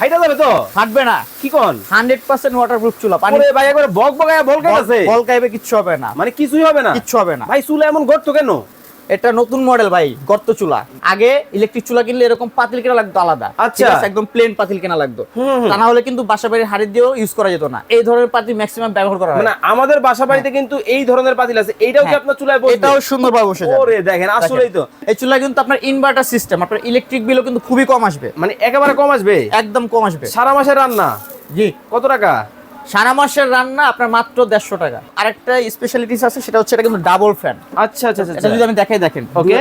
ফাইটা যাবে তো? ফাটবে না। কি কোন? হান্ড্রেড পার্সেন্ট ওয়াটারপ্রুফ চুলা। পানি ভাই একবার বক বকায় ভলকাই আছে বলকাইবে কিচ্ছু হবে না। মানে কিছুই হবে না? কিচ্ছু হবে না। ভাই চুলা এমন গর্ত কেন? এটা নতুন মডেল ভাই গর্ত চুলা। আগে ইলেকট্রিক চুলা কিনলে এরকম পাতিল কেনা লাগতো আলাদা। আচ্ছা। একদম প্লেন পাতিল কেনা লাগতো। তা না হলে কিন্তু বাসা বাড়ির হাড়ি দিয়েও ইউজ করা যেত না। এই ধরনের পাতিল ম্যাক্সিমাম ব্যবহার করা হয়। মানে আমাদের বাসা বাড়িতে কিন্তু এই ধরনের পাতিল আছে। এইটাও কি হ্যাঁ। আপনার চুলায় বসবে? এটাও সুন্দরভাবে বসে যাবে। ওরে দেখেন আসলেই তো। এই চুলা কিন্তু আপনার ইনভার্টার সিস্টেম আপনার ইলেকট্রিক বিলও কিন্তু খুবই কম আসবে। মানে একেবারে কম আসবে? একদম কম আসবে। সারা মাসের রান্না? জি। কত টাকা? সারা মাসের রান্না আপনার মাত্র দেড়শো টাকা। আরেকটা স্পেশালিটিস আছে সেটা হচ্ছে এটা কিন্তু ডাবল ফ্যান আচ্ছা আচ্ছা আচ্ছা যদি আমি দেখাই দেখেন। ওকে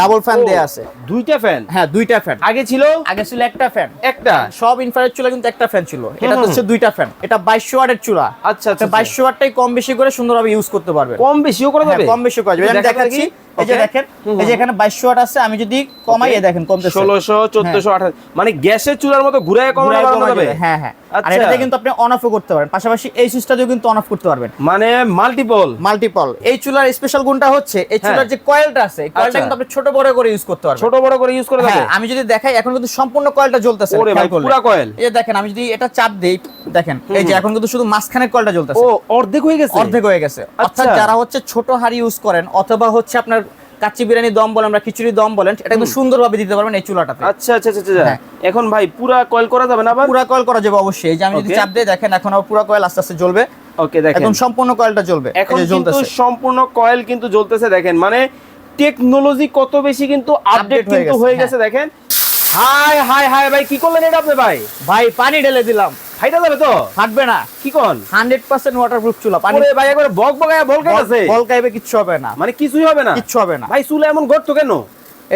ডাবল ফ্যান দেয়া আছে। দুইটা ফ্যান হ্যাঁ দুইটা ফ্যান আগে ছিল? আগে ছিল একটা ফ্যান একটা? সব ইনফ্রারেড চুলা কিন্তু একটা ফ্যান ছিল। এটা। হচ্ছে দুইটা ফ্যান এটা বাইশশো ওয়াটের চুলা। আচ্ছা আচ্ছা বাইশশো ওয়াটটাই কম বেশি করে সুন্দরভাবে ইউজ করতে পারবেন। কম বেশিও করা হ্যাঁ, যাবে? কম বেশি করা যাবে। আমি দেখাচ্ছি। দেখি। এই যে দেখেন এই যে এখানে বাইশশো ওয়াট আছে আমি যদি কমাই দেখেন কমতেছে। ষোলোশো চোদ্দশো আঠাশ। মানে গ্যাসের চুলার মতো ঘুরায় কমানো ঘুরায় বাড়ানো কমা যাবে? যাবে। হ্যাঁ হ্যাঁ। আর আচ্ছা। এটাতে কিন্তু আপনি অন অফও করতে পারেন। পাশাপাশি এই সুইচটা কিন্তু অন অফ করতে পারবেন। মানে মাল্টিপল মাল্টিপল এই চুলার স্পেশাল গুণটা হচ্ছে এই চুলার হ্যাঁ। যে কয়েলটা আছে কয়েলটা আচ্ছা। কিন্তু আপনি ছোট বড় করে ইউজ করতে পারবেন। ছোট বড় করে ইউজ করে হ্যাঁ আমি যদি দেখাই এখন কিন্তু সম্পূর্ণ কয়েলটা জ্বলতেছে। পুরা কয়েল এই দেখেন আমি যদি এটা চাপ দেই দেখেন এই যে এখন কিন্তু শুধু মাঝখানের কয়েলটা জ্বলতেছে। ও অর্ধেক হয়ে গেছে? অর্ধেক হয়ে গেছে। আচ্ছা। যারা হচ্ছে ছোট হাড়ি ইউজ করেন অথবা হচ্ছে আপনার কাচ্চি বিরিয়ানি দম বলেন আমরা খিচুড়ি দম বলেন এটা কিন্তু সুন্দরভাবে দিতে পারবেন এই চুলাটাতে। আচ্ছা আচ্ছা আচ্ছা আচ্ছা। হ্যাঁ। এখন ভাই পুরা কয়েল করা যাবে না আবার? পুরা কয়েল করা যাবে অবশ্যই। এই যে আমি যদি চাপ দিই দেখেন এখন পুরা কয়েল আস্তে আস্তে জ্বলবে। ওকে দেখেন। একদম সম্পূর্ণ কয়েলটা জ্বলবে। এখন কিন্তু সম্পূর্ণ কয়েল কিন্তু জ্বলতেছে দেখেন। মানে টেকনোলজি কত বেশি কিন্তু আপডেট কিন্তু হয়ে হ্যাঁ। গেছে দেখেন। হাই হাই হাই ভাই কি করলেন এটা আপনি ভাই? ভাই পানি ঢেলে দিলাম। ফাইটা যাবে তো? ফাটবে না। কি কোন? হান্ড্রেড পার্সেন্ট ওয়াটারপ্রুফ চুলা। পানি ওরে ভাই একবার বক বকায় ভলকাই আছে বল খাইবে কিচ্ছু হবে না। মানে কিছুই হবে না? কিচ্ছু হবে না। ভাই চুলা এমন গর্ত কেন?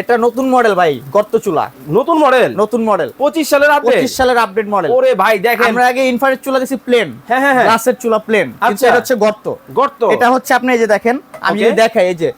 এটা নতুন মডেল ভাই গর্ত চুলা। নতুন মডেল? নতুন মডেল। পঁচিশ সালের আপডেট পঁচিশ সালের আপডেট মডেল ওরে ভাই দেখেন। আমরা আগে ইনফ্রারেড চুলা দিছি প্লেন হ্যাঁ, হ্যাঁ, হ্যাঁ। গ্লাসের চুলা প্লেন আচ্ছা। এটা হচ্ছে গর্ত। গর্ত? এটা হচ্ছে আপনি এই যে দেখেন আমি যদি দেখাই এই যে।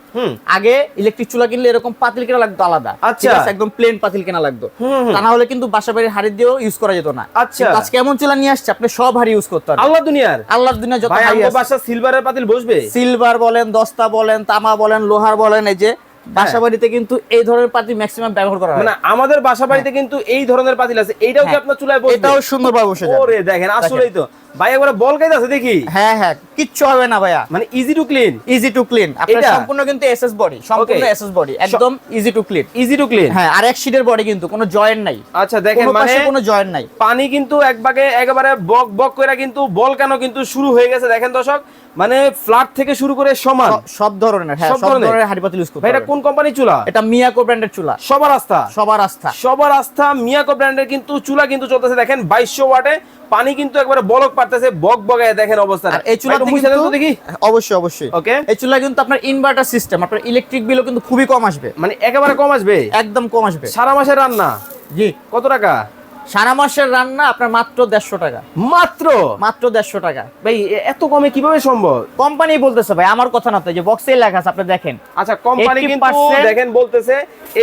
আগে ইলেকট্রিক চুলা কিনলে এরকম পাতিল কেনা লাগতো আলাদা। আচ্ছা। একদম প্লেন পাতিল কেনা লাগতো। তা না হলে কিন্তু বাসা বাড়ির হাড়ি দিয়েও ইউজ করা যেত না। আচ্ছা। আজকে এমন চুলা নিয়ে আসছে আপনি সব হাড়ি ইউজ করতে আল্লাহ দুনিয়ার? আল্লাহ দুনিয়া যত বাসা সিলভারের পাতিল বসবে? সিলভার বলেন দস্তা বলেন তামা বলেন লোহার বলেন এই যে বাসা বাড়িতে কিন্তু এই ধরনের পাতিল ম্যাক্সিমাম ব্যবহার করা হয়। মানে আমাদের বাসা বাড়িতে কিন্তু এই ধরনের পাতিল আছে। এইটাও কি হ্যাঁ। আপনার চুলায় বসবে? এটাও সুন্দরভাবে বসে যাবে। ওরে দেখেন আসলেই তো। ভাই একবার বল কাইতে আছে দেখি। হ্যাঁ হ্যাঁ। কিচ্ছু হবে না ভাইয়া। মানে easy to clean easy to clean আপনার সম্পূর্ণ কিন্তু এসএস বডি সম্পূর্ণ এসএস বডি একদম easy to clean easy to clean হ্যাঁ আর এক শিটের বডি কিন্তু কোনো জয়েন্ট নাই। আচ্ছা দেখেন মানে কোনো জয়েন্ট নাই। পানি কিন্তু এক ভাগে একেবারে বক বক করে কিন্তু বল কেন কিন্তু শুরু হয়ে গেছে। দেখেন দর্শক মানে ফ্ল্যাট থেকে শুরু করে সমান। সব ধরনের হ্যাঁ সব ধরনের? হাড়ি পাতিল ইউজ করতে এটা কোন কোম্পানির চুলা? এটা মিয়াকো ব্র্যান্ডের চুলা। সবার আস্থা সবার আস্থা সবার আস্থা মিয়াকো ব্র্যান্ডের কিন্তু চুলা কিন্তু চলতেছে দেখেন বাইশশো ওয়াটে। পানি কিন্তু একবারে বলক পারতেছে বক বগায় দেখেন অবস্থা। আর এই চুলা তো দেখি। অবশ্যই অবশ্যই। ওকে। এই চুলা কিন্তু আপনার ইনভার্টার সিস্টেম আপনার ইলেকট্রিক বিলও কিন্তু খুবই কম আসবে। মানে একেবারে কম আসবে? একদম কম আসবে। সারা মাসের রান্না? জি। কত টাকা? সারা মাসের রান্না আপনার মাত্র দেড়শো টাকা। মাত্র? মাত্র দেড়শো টাকা। ভাই এত কমে কীভাবে সম্ভব? কোম্পানি বলতেছে ভাই আমার কথা না তো যে বক্সে লেখা আছে আপনি দেখেন। আচ্ছা কোম্পানি কিন্তু দেখেন বলতেছে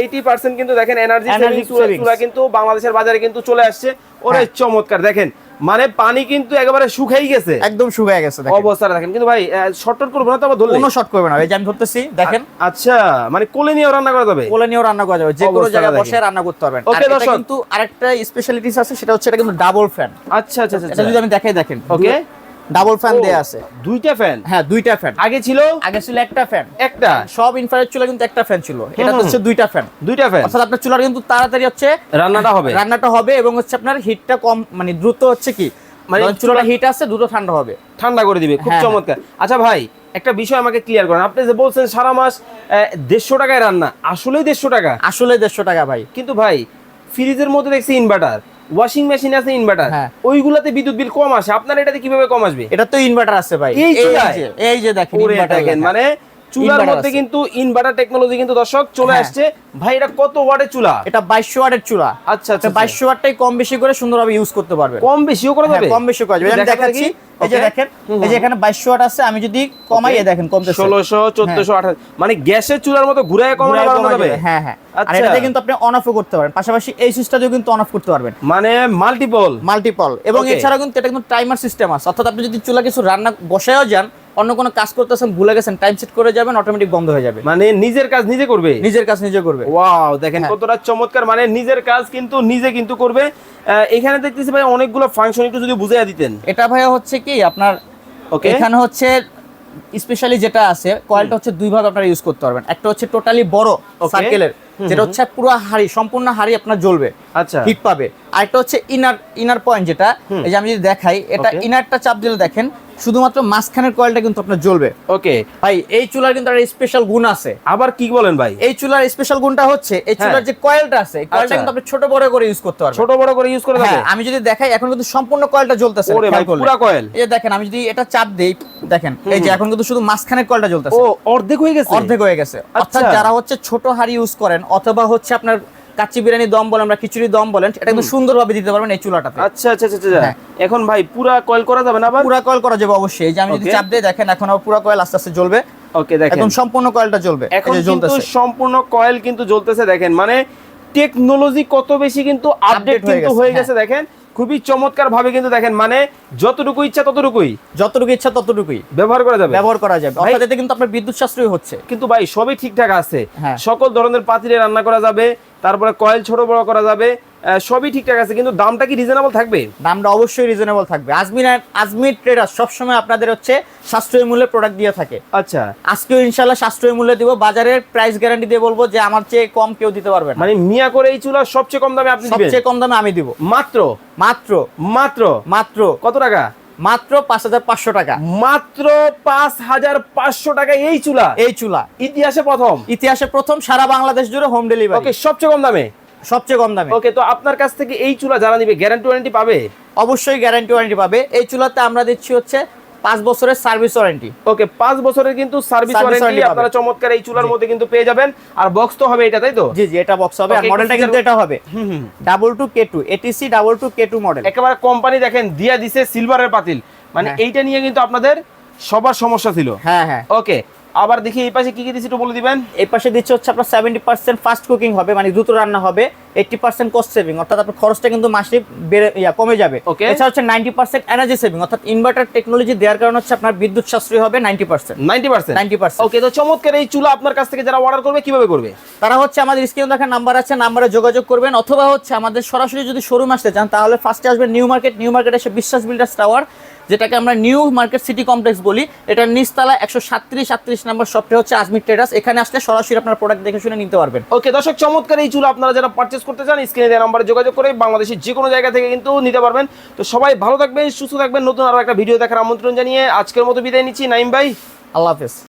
80% কিন্তু দেখেন এনার্জি সেভিং। চুলা কিন্তু বাংলাদেশের বাজারে কিন্তু চলে আসছে। ওরে হ্যাঁ। চমৎকার দেখেন মানে পানি কিন্তু একেবারে শুকাই গেছে। একদম শুকাই গেছে দেখেন। অবস্থাটা দেখেন। কিন্তু ভাই শর্ট করব না তো আবার ধরলে? কোনো শর্ট করবে না এই যে আমি ধরতেছি দেখেন। আচ্ছা মানে কোলে নিয়েও রান্না করা যাবে? কোলে নিয়েও রান্না করা যাবে যে কোনো জায়গায়। বসে রান্না করতে পারবেন। ওকে দর্শক। কিন্তু আরেকটা স্পেশালিটিস আছে সেটা হচ্ছে এটা কিন্তু ডাবল ফ্যান আচ্ছা আচ্ছা আচ্ছা যদি আমি দেখাই দেখেন। ওকে ডাবল ফ্যান দেয়া আছে। দুইটা ফ্যান হ্যাঁ দুইটা ফ্যান আগে ছিল? আগে ছিল একটা ফ্যান একটা? সব ইনফ্রারেড চুলা কিন্তু একটা ফ্যান ছিল। এটা হচ্ছে দুইটা ফ্যান দুইটা ফ্যান অর্থাৎ আপনার চুলার কিন্তু তাড়াতাড়ি হচ্ছে রান্নাটা হবে। রান্নাটা হবে এবং হচ্ছে আপনার হিটটা কম মানে দ্রুত হচ্ছে কি? মানে চুলাটা হিট আছে দ্রুত ঠান্ডা হবে। ঠান্ডা করে দিবে খুব হ্যাঁ, চমৎকার। আচ্ছা ভাই একটা বিষয় আমাকে ক্লিয়ার করেন। আপনি যে বলছেন সারা মাস দেড়শো টাকায় রান্না আসলেই দেড়শো টাকা? আসলে দেড়শো টাকা ভাই। কিন্তু ভাই ফ্রিজের মধ্যে দেখছি ইনভার্টার ওয়াশিং মেশিন আছে ইনভার্টার হ্যাঁ। ওইগুলাতে বিদ্যুৎ বিল কম আসে। আপনার এটাতে কীভাবে কম আসবে? এটা তো ইনভার্টার আছে ভাই। এই যে এই যে দেখেন ইনভার্টার মানে চুলার মধ্যে কিন্তু ইনভার্টার টেকনোলজি কিন্তু দর্শক চলে হ্যাঁ। আসছে। ভাই এটা কত ওয়াটের চুলা? এটা বাইশশো ওয়াটের চুলা। আচ্ছা আচ্ছা বাইশশো ওয়াটটাই কম বেশি করে সুন্দরভাবে ইউজ করতে পারবে কম বেশিও করা হ্যাঁ, যাবে? কম বেশি করা যাবে। আমি দেখা দেখাচ্ছি। দেখি। এই যে দেখেন এই যে এখানে বাইশশো ওয়াট আছে আমি যদি কমাই দেখেন কমতেছে। ষোলোশো চোদ্দশো আঠাশ। মানে গ্যাসের চুলার মতো ঘুরায় কমানো যাবে। হ্যাঁ হ্যাঁ। আর আচ্ছা। এটাতে কিন্তু আপনি অন অফও করতে পারেন। পাশাপাশি এই কিন্তু অন অফ করতে পারবেন। মানে মাল্টিপল মাল্টিপল এবং এছাড়া কিন্তু এটা কিন্তু টাইমার সিস্টেম আছে। অর্থাৎ আপনি যদি চুলা কিছু রান্না বসায়ও যান অন্য কোনো কাজ করতেছেন ভুলে গেছেন টাইম সেট করে যাবেন অটোমেটিক বন্ধ হয়ে যাবে। মানে নিজের কাজ নিজে করবে? নিজের কাজ নিজে করবে। ওয়াও দেখেন হ্যাঁ। কতটা চমৎকার মানে নিজের কাজ কিন্তু নিজে কিন্তু করবে। এখানে দেখতেছি ভাই অনেকগুলো ফাংশন একটু যদি বুঝাইয়া দিতেন। এটা ভাইয়া হচ্ছে কি আপনার ওকে এখানে হচ্ছে স্পেশালি যেটা আছে কয়েলটা হচ্ছে দুই ভাবে আপনারা ইউজ করতে পারবেন। একটা হচ্ছে টোটালি বড় সার্কেলের যেটা হচ্ছে পুরো হাড়ি সম্পূর্ণ হাড়ি আপনার জ্বলবে। আচ্ছা। হিট পাবে। আর একটা হচ্ছে ইনার ইনার পয়েন্ট যেটা এই যে আমি যদি দেখাই এটা ইনারটা চাপ দিলে দেখেন শুধুমাত্র মাঝখানের কয়েলটা কিন্তু আপনার জ্বলবে। ওকে ভাই এই চুলার কিন্তু একটা স্পেশাল গুণ আছে। আবার কি বলেন ভাই? এই চুলার স্পেশাল গুণটা হচ্ছে এই হ্যাঁ। চুলার যে কয়েলটা আছে কয়েলটা আচ্ছা। কিন্তু আপনি ছোট বড় করে ইউজ করতে পারবেন। ছোট বড় করে ইউজ করে হ্যাঁ, আমি যদি দেখাই এখন কিন্তু সম্পূর্ণ কয়েলটা জ্বলতেছে ওরে ভাই। পুরা কয়েল এই দেখেন আমি যদি এটা চাপ দেই দেখেন এই যে এখন কিন্তু শুধু মাঝখানের কয়েলটা জ্বলতেছে। ও অর্ধেক হয়ে গেছে? অর্ধেক হয়ে গেছে। অর্থাৎ আচ্ছা। যারা হচ্ছে ছোট হাড়ি ইউজ করেন অথবা হচ্ছে আপনার কাচ্চি বিরিয়ানি দম বলেন আমরা খিচুড়ি দম বলেন এটা কিন্তু সুন্দরভাবে দিতে পারবেন এই চুলাটাতে। আচ্ছা আচ্ছা আচ্ছা আচ্ছা। হ্যাঁ। এখন ভাই পুরা কয়েল করা যাবে না আবার? পুরা কয়েল করা যাবে অবশ্যই। এই যে আমি যদি চাপ দিই দেখেন এখন আবার পুরা কয়েল আস্তে আস্তে জ্বলবে। ওকে দেখেন। একদম সম্পূর্ণ কয়েলটা জ্বলবে। এখন কিন্তু সম্পূর্ণ কয়েল কিন্তু জ্বলতেছে দেখেন। মানে টেকনোলজি কত বেশি কিন্তু আপডেট কিন্তু হয়ে হ্যাঁ। গেছে দেখেন। খুবই চমৎকার ভাবে কিন্তু দেখেন মানে যতটুকু ইচ্ছা ততটুকুই। যতটুকু ইচ্ছা ততটুকুই। ব্যবহার করা যাবে। ব্যবহার করা যাবে। অর্থাৎ এতে কিন্তু আপনার বিদ্যুৎ সাশ্রয় হচ্ছে। কিন্তু ভাই সবই ঠিকঠাক আছে। হ্যাঁ। সকল ধরনের পাতিলে রান্না করা যাবে। তারপরে কয়েল ছোট বড় করা যাবে সবই ঠিকঠাক আছে কিন্তু দামটা কি রিজনেবল থাকবে? দামটা অবশ্যই রিজনেবল থাকবে। আজমির আজমির ট্রেডার সবসময় আপনাদের হচ্ছে সাশ্রয়ী মূল্যে প্রোডাক্ট দিয়ে থাকে। আচ্ছা। আজকেও ইনশাল্লাহ সাশ্রয়ী মূল্যে দিব বাজারের প্রাইস গ্যারান্টি দিয়ে বলব যে আমার চেয়ে কম কেউ দিতে পারবে না। মানে মিয়া করে এই চুলা সবচেয়ে কম দামে আপনি সবচেয়ে কম দামে আমি দিব। মাত্র? মাত্র। মাত্র? মাত্র। কত টাকা? মাত্র পাঁচ হাজার পাঁচশো টাকা। মাত্র পাঁচ হাজার পাঁচশো টাকা এই চুলা? এই চুলা। ইতিহাসে প্রথম? ইতিহাসে প্রথম সারা বাংলাদেশ জুড়ে হোম ডেলিভারি ওকে সবচেয়ে কম দামে? সবচেয়ে কম দামে। ওকে তো আপনার কাছ থেকে এই চুলা যারা নিবে গ্যারান্টি ওয়ারেন্টি পাবে? অবশ্যই গ্যারান্টি ওয়ারেন্টি পাবে। এই চুলাতে আমরা দিচ্ছি হচ্ছে পাঁচ বছরের সার্ভিস ওয়ারেন্টি। ওকে পাঁচ বছরের কিন্তু সার্ভিস ওয়ারেন্টি আপনারা চমৎকার এই চুলার মধ্যে কিন্তু পেয়ে যাবেন। আর বক্স তো হবে এটা তাই তো? জি জি এটা বক্স হবে। আর মডেলটা কিন্তু এটা হবে। হুম হুম double two K two ATC double two K two model একেবারে কোম্পানি দেখেন দিয়া দিছে সিলভারের পাতিল। মানে হ্যাঁ। এইটা নিয়ে কিন্তু আপনাদের সবার সমস্যা ছিল। হ্যাঁ হ্যাঁ। ওকে আবার দেখি এই পাশে কি কি দিছি একটু বলে দিবেন? এই পাশে দিচ্ছে হচ্ছে আপনার সেভেন্টি পার্সেন্ট ফাস্ট কুকিং হবে মানে দ্রুত রান্না হবে এইটটি পার্সেন্ট কস্ট সেভিং অর্থাৎ আপনার খরচটা কিন্তু মাসে বেড়ে ইয়া কমে যাবে। ওকে এছাড়া হচ্ছে নাইনটি পার্সেন্ট এনার্জি সেভিং অর্থাৎ ইনভার্টার টেকনোলজি দেওয়ার কারণে হচ্ছে আপনার বিদ্যুৎ সাশ্রয় হবে ninety percent ninety percent 90% okay তো চমৎকার এই চুলা আপনার কাছ থেকে যারা অর্ডার করবে কীভাবে করবে? তারা হচ্ছে আমাদের স্ক্রিনে দেখা নাম্বার আছে নাম্বারে যোগাযোগ করবেন অথবা হচ্ছে আমাদের সরাসরি যদি শোরুম আসতে চান তাহলে ফার্স্টে আসবেন নিউ মার্কেট নিউ মার্কেট এসে বিশ্বাস বিল্ডার্স টাওয়ার যেটাকে আমরা নিউ মার্কেট সিটি কমপ্লেক্স বলি। এটার নিচতলা একশো সাতত্রিশ সাতত্রিশ নম্বর শপটা হচ্ছে আজমির ট্রেডার্স। এখানে আসলে সরাসরি আপনার প্রোডাক্ট দেখে শুনে নিতে পারবেন। ওকে দর্শক চমৎকার এই চুল আপনারা যারা পার্চেস করতে চান স্ক্রিনে দেওয়া নাম্বারে যোগাযোগ করে বাংলাদেশের যে কোনো জায়গা থেকে কিন্তু নিতে পারবেন। তো সবাই ভালো থাকবেন সুস্থ থাকবেন। নতুন আরও একটা ভিডিও দেখার আমন্ত্রণ জানিয়ে আজকের মতো বিদায় নিচ্ছি। নাইম ভাই। আল্লাহ হাফেজ।